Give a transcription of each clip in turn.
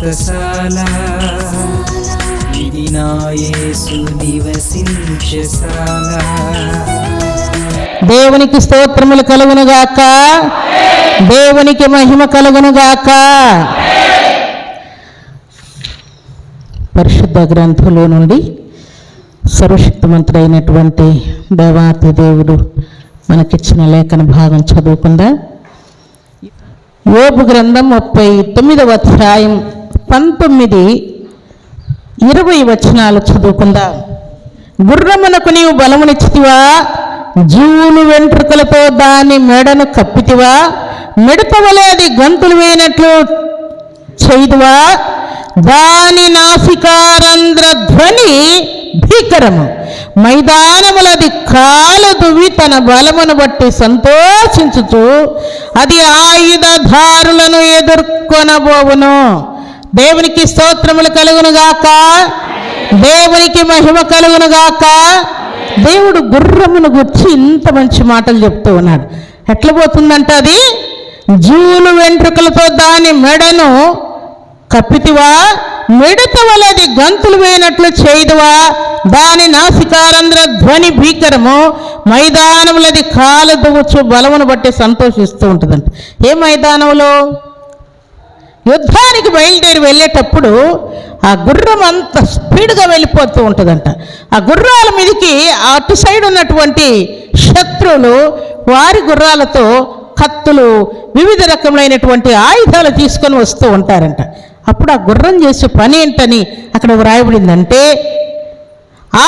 వ్రతశాల ఇది నా నివసించశాల దేవునికి స్తోత్రములు కలుగునుగాక. దేవునికి మహిమ కలుగునుగాక. పరిశుద్ధ గ్రంథంలో నుండి సర్వశక్తిమంతుడైనటువంటి దేవాతి దేవుడు మనకిచ్చిన లేఖన భాగం చదువుకుందా. యోపు గ్రంథం ముప్పై తొమ్మిదవ అధ్యాయం పంతొమ్మిది ఇరవై వచనాలు చదువుకుందా. గుర్రమునకు నీవు బలమునిచ్చితివా జీవులు వెంట్రుకలతో దాని మెడను కప్పితివా? మిడత వలె అది గంతులు వేయనట్లు చేయుదువా? దాని నాసికారంధ్ర ధ్వని భీకరము. మైదానములది కాలదువి తన బలమును బట్టి సంతోషించుచు అది ఆయుధధారులను ఎదుర్కొనబోవును. దేవునికి స్తోత్రములు కలుగునుగాక దేవునికి మహిమ కలుగునుగాక దేవుడు గుర్రమును గుర్చి ఇంత మంచి మాటలు చెప్తూ ఉన్నాడు. ఎట్లా పోతుందంట అది? జూలు వెంట్రుకలతో దాని మెడను కప్పితివా? మిడత వలది గంతులు వేయనట్లు చేయదువా? దాని నాసికారంధ్ర ధ్వని భీకరము మైదానములది కాలు దువ్వచ్చు బలమును బట్టి సంతోషిస్తూ ఉంటుందంట. ఏ మైదానంలో యుద్ధానికి బయలుదేరి వెళ్ళేటప్పుడు ఆ గుర్రం అంత స్పీడ్గా వెళ్ళిపోతూ ఉంటుందంట. ఆ గుర్రాల మీదకి అటు సైడ్ ఉన్నటువంటి శత్రువులు వారి గుర్రాలతో కత్తులు వివిధ రకములైనటువంటి ఆయుధాలు తీసుకొని వస్తూ ఉంటారంట. అప్పుడు ఆ గుర్రం చేసే పని ఏంటని అక్కడ వ్రాయబడిందంటే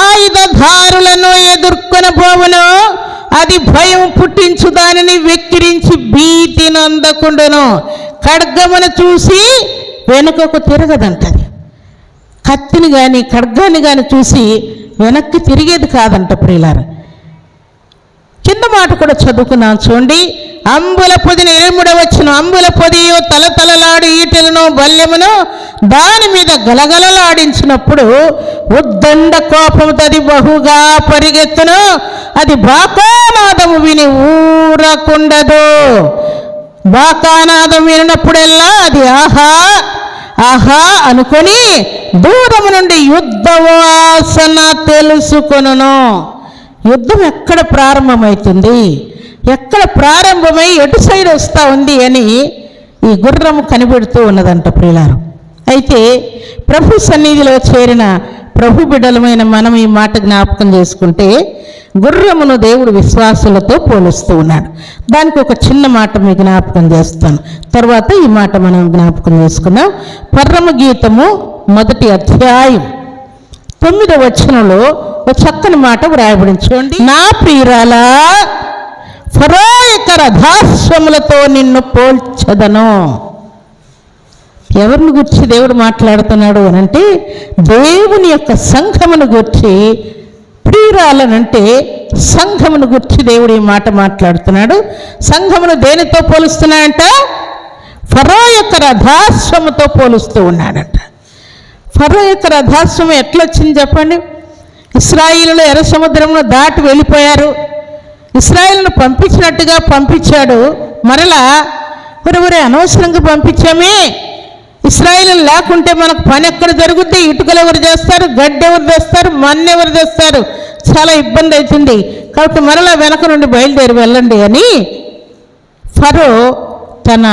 ఆయుధధారులను ఎదుర్కొనబోవును అది భయం పుట్టించు దానిని వెక్కిరించి భీతి నందకుండును. ఖడ్గమును చూసి వెనుకకు తిరగదంటది కత్తిని కానీ ఖడ్గాన్ని కానీ చూసి వెనక్కి తిరిగేది కాదంట ప్రియులారు. కింద మాట కూడా చదువుకున్నాం చూడండి. అంబుల పొదిని ఇరుముడ వచ్చిన అంబుల పొదియు తలతలలాడు ఈటెలను బల్యమును దాని మీద గలగలలాడించినప్పుడు ఉద్దండ కోపంతో అది బహుగా పరిగెత్తును. అది బాకానాదము విని ఊరకుండదు. బాకానాదం వినినప్పుడెల్లా అది ఆహా ఆహా అనుకొని దూరము నుండి యుద్ధ వాసన తెలుసుకొనును. యుద్ధం ఎక్కడ ప్రారంభమవుతుంది ఎక్కడ ప్రారంభమై ఎటు సైడ్ వస్తూ ఉంది అని ఈ గుర్రం కనిపెడుతూ ఉన్నదంట ప్రియులారు. అయితే ప్రభు సన్నిధిలో చేరిన ప్రభు బిడలమైన మనం ఈ మాట జ్ఞాపకం చేసుకుంటే గుర్రమును దేవుడు విశ్వాసులతో పోలుస్తూ ఉన్నాడు. దానికి ఒక చిన్న మాట మీ జ్ఞాపకం చేస్తాను. తర్వాత ఈ మాట మనం జ్ఞాపకం చేసుకుందాం. పర్రమ గీతము మొదటి అధ్యాయం తొమ్మిదవ వచనంలో ఒక చక్కని మాట వ్రాయబడింది చూడండి నా ప్రియురాలా ఫరో యొక్క నిన్ను పోల్చదను. ఎవరిని గురించి దేవుడు మాట్లాడుతున్నాడు అని అంటే దేవుని యొక్క సంఘమును గురించి ప్రియురాలనంటే సంఘమును గురించి దేవుడు ఈ మాట మాట్లాడుతున్నాడు. సంఘమును దేనితో పోలుస్తున్నాడంట? ఫరో యొక్క రథాశ్వముతో పోలుస్తూ ఉన్నాడంట. ఫరో యొక్క రథాశ్వము ఎట్లొచ్చింది చెప్పండి? ఇస్రాయిల్లో ఎర్ర సముద్రంలో దాటి వెళ్ళిపోయారు. ఇస్రాయిల్ను పంపించినట్టుగా పంపించాడు. మరలా ఒరే అనవసరంగా పంపించామే. ఇస్రాయిల్ లేకుంటే మనకు పని ఎక్కడ జరుగుద్ది? ఇటుకలు ఎవరు చేస్తారు? గడ్డి ఎవరు తెస్తారు? మన్ను ఎవరు తెస్తారు? చాలా ఇబ్బంది అవుతుంది. కాబట్టి మరలా వెనక నుండి బయలుదేరి వెళ్ళండి అని ఫరో తన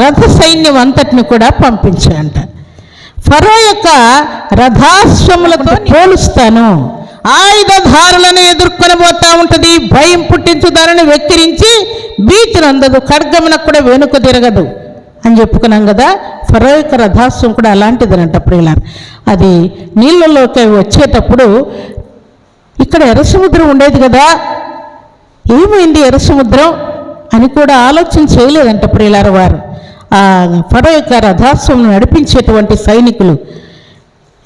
రథ సైన్యం అంతటిని కూడా పంపించాడంట. ఫరో యొక్క రథాశ్వములతో పోలుస్తాను. ఆయుధధారులను ఎదుర్కొనబోతా ఉంటుంది. భయం పుట్టించు దానిని వెక్కిరించి భీతిని అందదు ఖడ్గమునకు కూడా వెనుక తిరగదు. అని చెప్పుకున్నాం కదా ఫరో యొక్క రథాస్వం కూడా అలాంటిదనంట ప్రియులారు. అది నీళ్ళలోకి వచ్చేటప్పుడు ఇక్కడ ఎర్ర సముద్రం ఉండేది కదా ఏమైంది ఎర్ర సముద్రం అని కూడా ఆలోచన చేయలేదంట ప్రియులారు వారు. ఆ ఫరో యొక్క రథాస్వం నడిపించేటువంటి సైనికులు.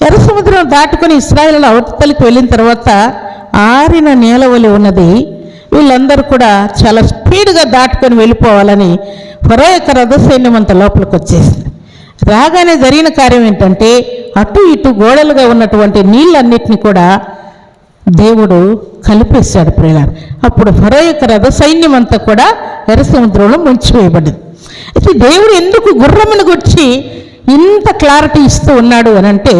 ఎర్రసముద్రం దాటుకుని దాటుకొని అవతలికి వెళ్ళిన తర్వాత ఆరిన నేలవలి ఉన్నది వీళ్ళందరూ కూడా చాలా స్పీడ్గా దాటుకొని వెళ్ళిపోవాలని ఫరో యొక్క రథసైన్యం అంత లోపలికి వచ్చేసింది. రాగానే జరిగిన కార్యం ఏంటంటే అటు ఇటు గోడలుగా ఉన్నటువంటి నీళ్ళన్నిటిని కూడా దేవుడు కలిపేశాడు ప్రియులారు. అప్పుడు ఫరో యొక్క రథ సైన్యం అంతా కూడా ఎర్ర సముద్రంలో ముంచివేయబడింది. అయితే దేవుడు ఎందుకు గుర్రమును గుర్చి ఇంత క్లారిటీ ఇస్తూ ఉన్నాడు అని అంటే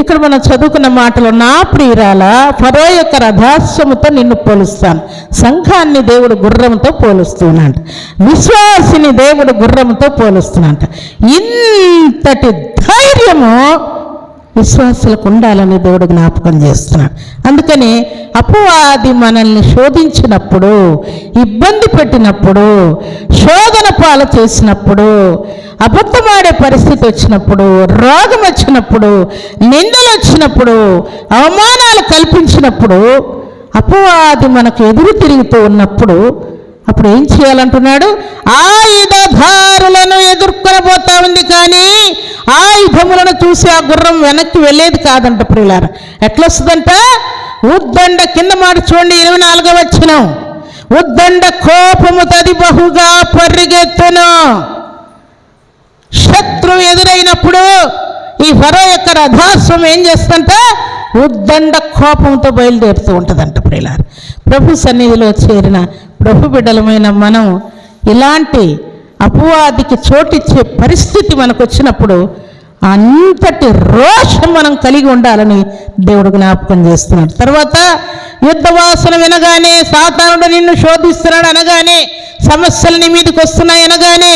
ఇక్కడ మనం చదువుకున్న మాటలు నా ప్రియురాల ఫరో యొక్క రథాస్యముతో నిన్ను పోలుస్తాను. సంఘాన్ని దేవుడు గుర్రంతో పోలుస్తున్నాడు. విశ్వాసిని దేవుడు గుర్రంతో పోలుస్తున్నాడు. ఇంతటి ధైర్యము విశ్వాసులకు ఉండాలని దేవుడు జ్ఞాపకం చేస్తున్నాడు. అందుకని అపవాది మనల్ని శోధించినప్పుడు ఇబ్బంది పెట్టినప్పుడు శోధన పాలు చేసినప్పుడు అబద్ధమాడే పరిస్థితి వచ్చినప్పుడు రోగం వచ్చినప్పుడు నిందలు వచ్చినప్పుడు అవమానాలు కల్పించినప్పుడు అపవాది మనకు ఎదురు తిరుగుతూ ఉన్నప్పుడు అప్పుడు ఏం చేయాలంటున్నాడు? ఆయుధధారులను ఎదుర్కొనబోతా ఉంది కానీ ఆయుధములను చూసి ఆ గుర్రం వెనక్కి వెళ్ళేది కాదంట ప్రియులార. ఎట్లా వస్తుందంట ఉద్దండ కింద మాట చూడండి ఇరవై నాలుగో వచ్చిన ఉద్దండ కోపము తది బహుగా పరిగెత్తును. శత్రువు ఎదురైనప్పుడు ఈ ఫరో యొక్క రథాశ్వం ఏం చేస్తుంటే ఉద్దండ కోపంతో బయలుదేరుతూ ఉంటుందంట ప్రియులారు. ప్రభు సన్నిధిలో చేరిన ప్రభు బిడ్డలమైన మనం ఇలాంటి అపవాదికి చోటిచ్చే పరిస్థితి మనకు వచ్చినప్పుడు అంతటి రోషం మనం కలిగి ఉండాలని దేవుడు జ్ఞాపకం చేస్తున్నాడు. తర్వాత యుద్ధ వాసన వినగానే సాతానుడు నిన్ను శోధిస్తున్నాడు అనగానే సమస్యలు నీ మీదకి వస్తున్నాయి అనగానే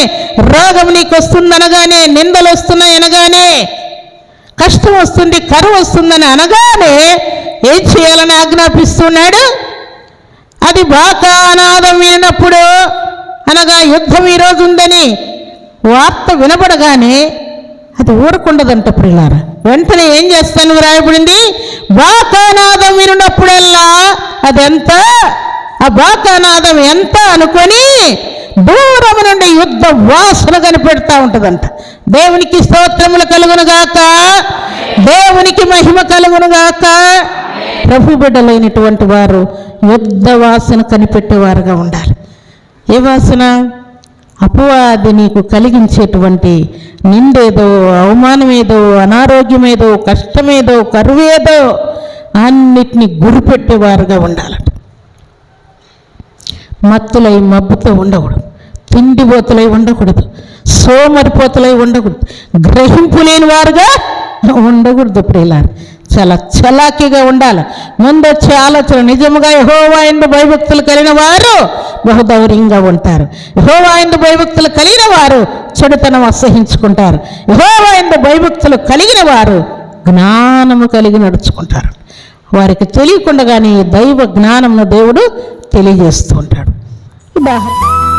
రోగం నీకు వస్తుంది అనగానే నిందలు వస్తున్నాయి అనగానే కష్టం వస్తుంది కరువు వస్తుందని అనగానే ఏం చేయాలని ఆజ్ఞాపిస్తున్నాడు? అది బాకానాదం వినప్పుడు అనగా యుద్ధం ఈరోజు ఉందని వార్త వినబడగానే అది ఊరకుండదంట పిల్లార వెంటనే ఏం చేస్తాను వ్రాయబడింది? బాకానాదం వినప్పుడల్లా అదెంత? ఆ బాకానాదం ఎంత అనుకొని దూరం నుండి యుద్ధ వాసన కనిపెడతా ఉంటుందంట. దేవునికి స్తోత్రములు కలుగునుగాక దేవునికి మహిమ కలుగునుగాక ప్రభు బిడ్డలైనటువంటి వారు యుద్ధ వాసన కనిపెట్టేవారుగా ఉండాలి. ఏ వాసన? అపవాది నీకు కలిగించేటువంటి నిందేదో అవమానమేదో అనారోగ్యమేదో కష్టమేదో కరువేదో అన్నిటినీ గురిపెట్టేవారుగా ఉండాలట. మత్తులై మబ్బుతో ఉండకూడదు. తిండిపోతులై ఉండకూడదు సోమరిపోతులై ఉండకూడదు గ్రహింపు లేని వారుగా ఉండకూడదు ప్రియులారు. చాలా చలాకీగా ఉండాలి. ముందొచ్చే ఆలోచన నిజముగా యహోవా ఎందు భయభక్తులు కలిగిన వారు బహుదౌర్యంగా ఉంటారు. యహోవా ఎందు భయభక్తులు కలిగిన వారు చెడుతనం అసహించుకుంటారు. యహోవా ఎందు భయభక్తులు కలిగిన వారు జ్ఞానము కలిగి నడుచుకుంటారు. వారికి తెలియకుండానే దైవ జ్ఞానమును దేవుడు తెలియజేస్తూ ఉంటాడు. ఉదాహరణ